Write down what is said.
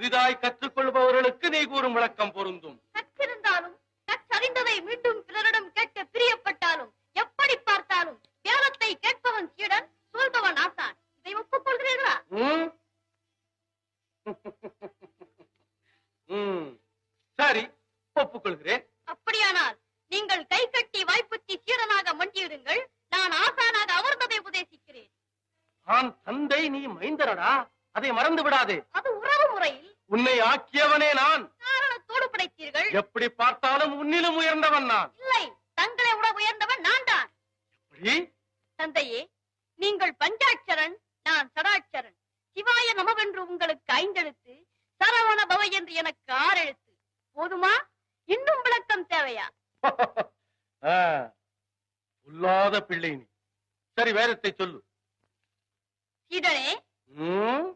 புதிதாய் கற்றுக்கொள்பவர்களுக்கு நீ கூறும் விளக்கம் பொருந்தும். கற்றிருந்தாலும் கற்றறிந்ததை மீண்டும் பிறரிடம் கேட்க பிரியப்பட்டாலும் எப்படி பார்த்தாலும் வேதத்தை கேட்பவன் சீடன் சொல்பவன் ஆசான். இதை ஒப்புக்கொள்கிறீர்களா? சரி ஒப்புக்கொள்கிறேன். அப்படியானால் நீங்கள் கை கட்டி வாய்ப்புத்தி சீரனாக மண்டியிடுங்கள். நான் ஆசானாக அவர்ந்ததை உபதேசிக்கிறேன். நான் தந்தை நீ மைந்தரடா அதை மறந்து விடாதே அது உன்னை ஆக்கியவனே நான். காரணத்தோடு படைத்தீர்கள் எப்படி பார்த்தாலும் உன்னிலும் உயர்ந்தவன் நான். இல்லை தங்களை விட உயர்ந்தவன் நான் தான். எப்படி? தந்தையே நீங்கள் பஞ்சாட்சரன் நான் சடாட்சரன் சிவாய நமவென்று உங்களுக்கு ஐந்தெழுத்து சரவண பவ என்று எனக்கு ஆறு எழுத்து போதுமா? இன்னும் விளக்கம் தேவையா? ஆ, பொல்லாத பிள்ளை நீ. சரி வேதத்தை சொல்லு. ம்.